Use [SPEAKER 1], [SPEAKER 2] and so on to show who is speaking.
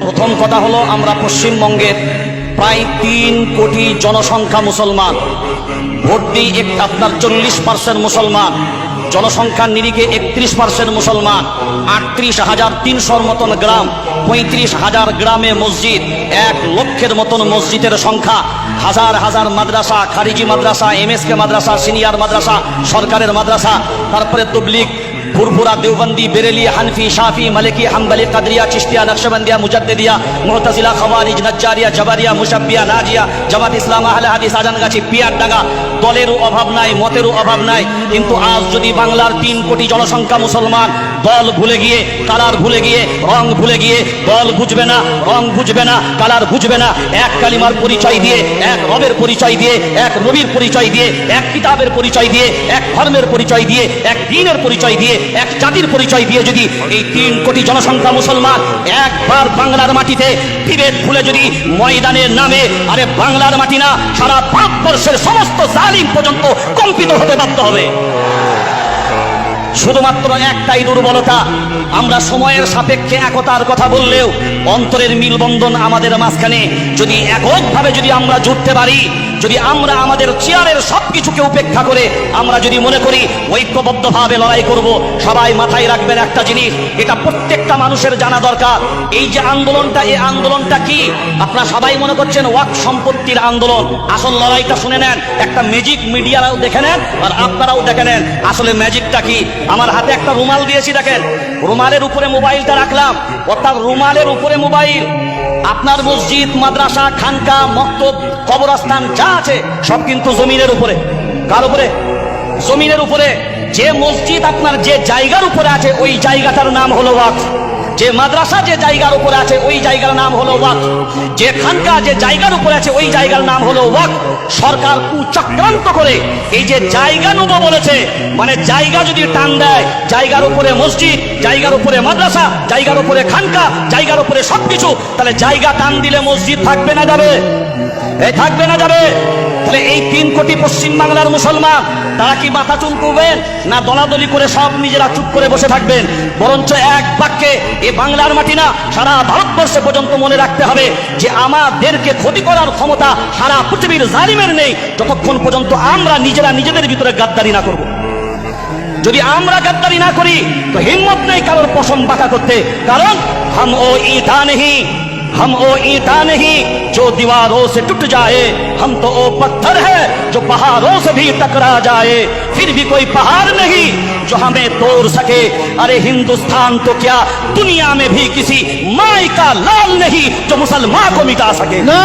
[SPEAKER 1] প্রথম কথা হলো আমরা পশ্চিমবঙ্গের প্রায় তিন কোটি জনসংখ্যা মুসলমান। ভোট দিই এক- আপনার চল্লিশ পার্সেন্ট মুসলমান জনসংখ্যার নিরিখে একত্রিশ পার্সেন্ট মুসলমান, আটত্রিশ হাজার তিনশোর মতন গ্রাম, পঁয়ত্রিশ হাজার গ্রামে মসজিদ, এক লক্ষের মতন মসজিদের সংখ্যা, হাজার হাজার মাদ্রাসা, খারিজি মাদ্রাসা, এমএসকে মাদ্রাসা, সিনিয়র মাদ্রাসা, সরকারের মাদ্রাসা, তারপরে তবলিগ ফুরফুরা দেওবন্দি, বেরেলি, হানফি, শাফি, মালিকি, হাম্বলি, কাদরিয়া, চিশতিয়া, নকশবন্দিয়া, মুজাদ্দিদিয়া, মুহতাজিলা, খাওয়ারিজ, নজ্জারিয়া, জবারিয়া, মুশাব্বিয়া, নাজিয়া, জামাত ইসলাম, আহলে হাদিস, আজানগাছি পিয়ারডাঙ্গা দলেরও অভাব নাই, মতেরও অভাব নাই, কিন্তু আজ যদি বাংলার তিন কোটি জনসংখ্যা মুসলমান দল ভুলে গিয়ে, কালার ভুলে গিয়ে, রং ভুলে গিয়ে দল বুঝবে না, রং বুঝবে না, কালার বুঝবে না, এক কালিমার পরিচয় দিয়ে, এক রবের পরিচয় দিয়ে, এক নবীর পরিচয় দিয়ে, এক কিতাবের পরিচয় দিয়ে, এক ধর্মের পরিচয় দিয়ে, এক দিনের পরিচয় দিয়ে এক জাতির পরিচয় দিয়ে যদি এই তিন কোটি জনসংখ্যা মুসলমান একবার বাংলার মাটিতে বিভেদ ভুলে যদি ময়দানের নামে, আরে বাংলার মাটি না, সারা ভারতবর্ষের সমস্ত জালিম পর্যন্ত কম্পিত হতে বাধ্য হবে। শুধুমাত্র একটাই দুর্বলতা, আমরা সময়ের সাপেক্ষে একতার কথা বললেও অন্তরের মিলবন্ধন আমাদের মাঝখানে। যদি এককভাবে যদি আমরা জুটতে পারি, যদি আমরা আমাদের চেয়ারের সব কিছুকে উপেক্ষা করে আমরা যদি মনে করি ঐক্যবদ্ধভাবে লড়াই করব, সবাই মাথায় রাখবেন একটা জিনিস, এটা প্রত্যেকটা মানুষের জানা দরকার। এই যে আন্দোলনটা, এই আন্দোলনটা কি? আপনারা সবাই মনে করছেন ওয়াক সম্পত্তির আন্দোলন। আসল লড়াইটা শুনে নেন, একটা ম্যাজিক মিডিয়ারাও দেখে নেন, আর আপনারাও দেখে নেন, আসলে ম্যাজিকটা কি? আমার হাতে একটা রুমাল দিয়েছি দেখেন, রুমালের উপরে মোবাইলটা রাখলাম। অর্থাৎ রুমালের উপরে মোবাইল। আপনার মসজিদ, মাদ্রাসা, খানকা, মক্তব, কবরস্থান, যা আছে, সব কিন্তু জমিনের উপরে। কার উপরে? জমিনের উপরে। যে মসজিদ আপনার যে জায়গার উপরে আছে, ওই জায়গাটার নাম হলো ওয়াকফ যে মাদ্রাসা যে জায়গার উপরে আছে, ওই জায়গার নাম হলো ওয়াকফ যে খানকা যে জায়গার উপরে আছে, ওই জায়গার নাম হলো ওয়াকফ সরকার কুচক্রান্ত করে এই যে জায়গা নেব বলেছে মানে জায়গা যদি টান দেয়, জায়গার উপরে মসজিদ, জায়গার উপরে মাদ্রাসা, জায়গার উপরে খানকা, জায়গার উপরে সবকিছু, তাহলে জায়গা টান দিলে মসজিদ থাকবে না যাবে। এই থাকবে না যাবে। তাহলে এই তিন কোটি পশ্চিম বাংলার মুসলমান, তারা কি মাথা চুলকুবেন? না দলাদলি করে সব নিজেরা চুপ করে বসে থাকবেন? বরঞ্চ এক বাক্যে এ বাংলার মাটি না সারা ভারতবর্ষে পর্যন্ত মনে রাখতে হবে যে আমাদেরকে ক্ষতি করার ক্ষমতা সারা পৃথিবীর জালিমের নেই যতক্ষণ পর্যন্ত আমরা নিজেরা নিজেদের ভিতরে গাদ্দারি না করব যদি আমরা গাদ্দারি না করি তো হিম্মত নেই কারোর পশম বাঁকা করতে কারণ হাম ও ইটা নেই हम वो ईटा नहीं जो दीवारों से टूट जाए हम तो वो पत्थर है जो पहाड़ों से भी टकरा जाए फिर भी कोई पहाड़ नहीं जो हमें तोड़ सके। अरे हिंदुस्तान तो क्या दुनिया में भी किसी माई का लाल नहीं जो मुसलमान को मिटा सके।
[SPEAKER 2] ना